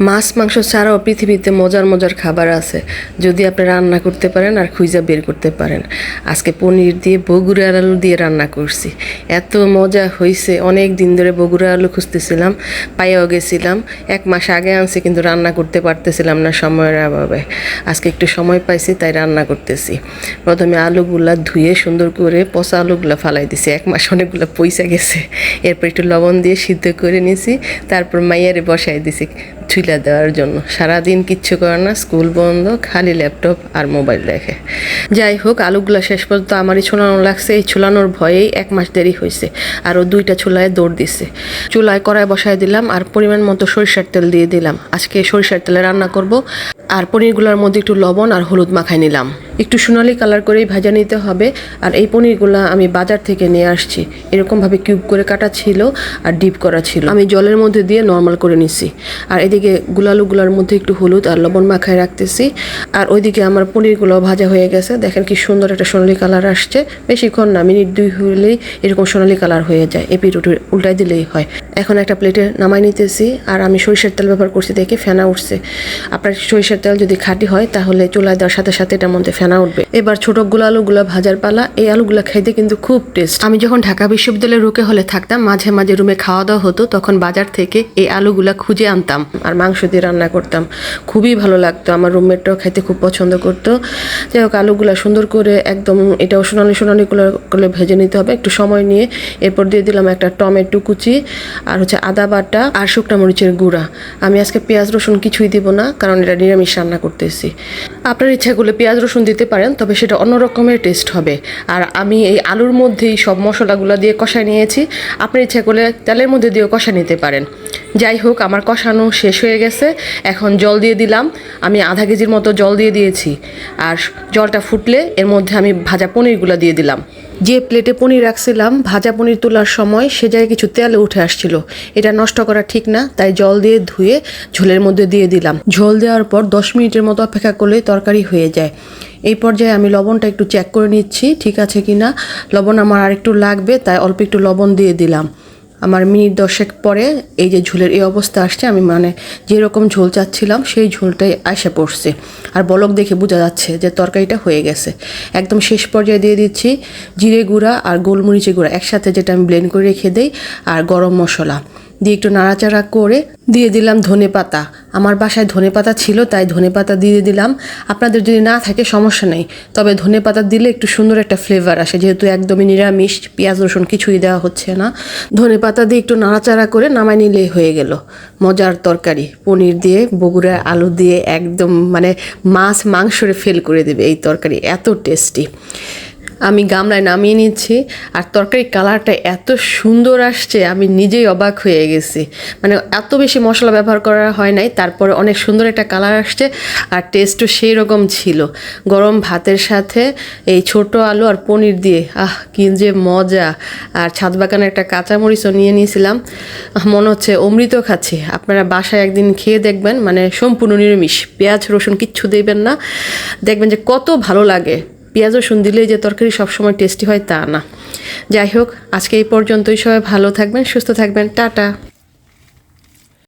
মাছ, মাংস ছাড়াও পৃথিবীতে মজার মজার খাবার আছে। যদি আপনি রান্না করতে পারেন আর খুঁজা বের করতে পারেন। আজকে পনির দিয়ে বগুড়া আলু দিয়ে রান্না করছি। এত মজা হয়েছে অনেক দিন ধরে বগুড়া আলু খুঁজতেছিলাম, পাইয়াও গেছিলাম। এক মাস আগে আনছি, কিন্তু রান্না করতে পারতেছিলাম না সময়ের অভাবে। আজকে একটু সময় পাইছি, তাই রান্না করতেছি। প্রথমে আলুগুলা ধুয়ে সুন্দর করে পচা আলুগুলা ফালাই দিছি। এক মাস অনেকগুলো পয়সা গেছে। এরপর একটু লবণ দিয়ে সিদ্ধ করে নিছি, তারপর মাইয়ারে বসাই দিছি। ছুইলা দেওয়ার জন্য। সারাদিন কিচ্ছু করে না, স্কুল বন্ধ, খালি ল্যাপটপ আর মোবাইল দেখে। যাই হোক, আলুগুলা শেষ পর্যন্ত আমারই ছোলানো লাগছে। এই ছোলানোর ভয়েই এক মাস দেরি হয়েছে। আর ও দুইটা চুলায় দৌড় দিছে। চুলায় কড়ায় বসায় দিলাম আর পরিমাণ মতো সরিষার তেল দিয়ে দিলাম। আজকে সরিষার তেলে রান্না করব। আর পনিরগুলোর মধ্যে একটু লবণ আর হলুদ মাখাই নিলাম। একটু সোনালি কালার করেই ভাজা নিতে হবে। আর এই পনিরগুলো আমি বাজার থেকে নিয়ে আসছি। এরকমভাবে কিউব করে কাটা ছিল আর ডিপ করা ছিল। আমি জলের মধ্যে দিয়ে নর্মাল করে নিছি। আর এদিকে গুলালুগুলার মধ্যে একটু হলুদ আর লবণ মাখায় রাখতেছি। আর ওইদিকে আমার পনিরগুলো ভাজা হয়ে গেছে। দেখেন কি সুন্দর একটা সোনালি কালার আসছে। বেশিক্ষণ না, মিনিট দুই হলেই এরকম সোনালি কালার হয়ে যায়। এপিট উল্টাই দিলেই হয়। এখন একটা প্লেটে নামাই নিতেছি। আর আমি সরিষার তেল ব্যবহার করছি দেখে ফেনা উঠছে। আপনার সরিষার তেল যদি খাঁটি হয়, তাহলে চুলায় দেওয়ার সাথে সাথে এটার মধ্যে ফেনা উঠবে। এবার ছোটগুলো আলুগুলো ভাজার পালা, এই আলুগুলো খাইতে কিন্তু খুব টেস্ট আমি যখন ঢাকা বিশ্ববিদ্যালয়ে রুকে হলে থাকতাম, মাঝে মাঝে রুমে খাওয়া দাওয়া হতো, তখন বাজার থেকে এই আলুগুলা খুঁজে আনতাম আর মাংস দিয়ে রান্না করতাম। খুবই ভালো লাগতো, আমার রুমমেটটাও খাইতে খুব পছন্দ করতো। যাই হোক, আলুগুলা সুন্দর করে একদম এটাও সোনালি সোনালি করে ভেজে নিতে হবে, একটু সময় নিয়ে। এরপর দিয়ে দিলাম একটা টমেটো কুচি আর হচ্ছে আদা বাটা আর শুকনো মরিচের গুঁড়া। আমি আজকে পেঁয়াজ রসুন কিছুই দিব না, কারণ এটা নিরামিষ রান্না করতেছি। আপনার ইচ্ছা করলে পেঁয়াজ রসুন দিতে পারেন, তবে সেটা অন্য রকমের টেস্ট হবে। আর আমি এই আলুর মধ্যেই সব মশলাগুলো দিয়ে কষায় নিয়েছি। আপনি ইচ্ছা করলে তেলের মধ্যে দিয়েও কষা নিতে পারেন। যাই হোক, আমার কষানো শেষ হয়ে গেছে। এখন জল দিয়ে দিলাম। আমি আধা কেজির মতো জল দিয়ে দিয়েছি। আর জলটা ফুটলে এর মধ্যে আমি ভাজা পনিরগুলো দিয়ে দিলাম। যে প্লেটে পনির রাখছিলাম, ভাজা পনির তোলার সময় সে জায়গায় কিছু তেল উঠে আসছিল। এটা নষ্ট করা ঠিক না, তাই জল দিয়ে ধুয়ে ঝোলের মধ্যে দিয়ে দিলাম। ঝোল দেওয়ার পর দশ মিনিটের মতো অপেক্ষা করলে তরকারি হয়ে যায়। এই পর্যায়ে আমি লবণটা একটু চেক করে নিচ্ছি, ঠিক আছে কি না লবণ আমার আর একটু লাগবে, তাই অল্প একটু লবণ দিয়ে দিলাম। আমার মিনিট দশেক পরে এই যে ঝোলের এই অবস্থা আসছে, আমি মানে যেরকম ঝোল চাচ্ছিলাম, সেই ঝোলটাই আসে পড়ছে। আর বলক দেখে বোঝা যাচ্ছে যে তরকারিটা হয়ে গেছে। একদম শেষ পর্যায়ে দিয়ে দিচ্ছি জিরে গুঁড়া আর গোলমরিচের গুঁড়া। একসাথে যেটা আমি ব্লেন্ড করে রেখে দিই, আর গরম মশলা। দিয়ে একটু নাড়াচাড়া করে দিয়ে দিলাম ধনে পাতা আমার বাসায় ধনে পাতা ছিল, তাই ধনে পাতা দিয়ে দিলাম। আপনাদের যদি না থাকে সমস্যা নেই, তবে ধনে পাতা দিলে একটু সুন্দর একটা ফ্লেভার আসে, যেহেতু একদমই নিরামিষ, পেঁয়াজ, রসুন কিছুই দেওয়া হচ্ছে না। ধনে পাতা দিয়ে একটু নাড়াচাড়া করে নামাই নিলেই হয়ে গেল। মজার তরকারি, পনির দিয়ে বগুড়ার আলু দিয়ে একদম মানে মাছ মাংসরে ফেল করে দেবে এই তরকারি, এত টেস্টি আমি গামলায় নামিয়ে নিচ্ছি আর তরকারি কালারটা এত সুন্দর আসছে, আমি নিজেই অবাক হয়ে গেছি। মানে এত বেশি মশলা ব্যবহার করা হয় নাই, তারপরে অনেক সুন্দর একটা কালার আসছে আর টেস্টও সেই রকম ছিল। গরম ভাতের সাথে এই ছোট আলু আর পনির দিয়ে, আহ, কি যে মজা। আর ছাদ বাগানে একটা কাঁচামরিচও নিয়ে নিয়েছিলাম মনে হচ্ছে অমৃত খাচ্ছি। আপনারা বাসায় একদিন খেয়ে দেখবেন মানে সম্পূর্ণ নিরামিষ। পেঁয়াজ, রসুন কিচ্ছু দেবেন না। দেখবেন যে কত ভালো লাগে। পেঁয়াজ রসুন দিলে যে তরকারি সবসময় টেস্টি হয় তা না। যাই হোক, আজকে এই পর্যন্তই সবাই ভালো থাকবেন, সুস্থ থাকবেন। টাটা।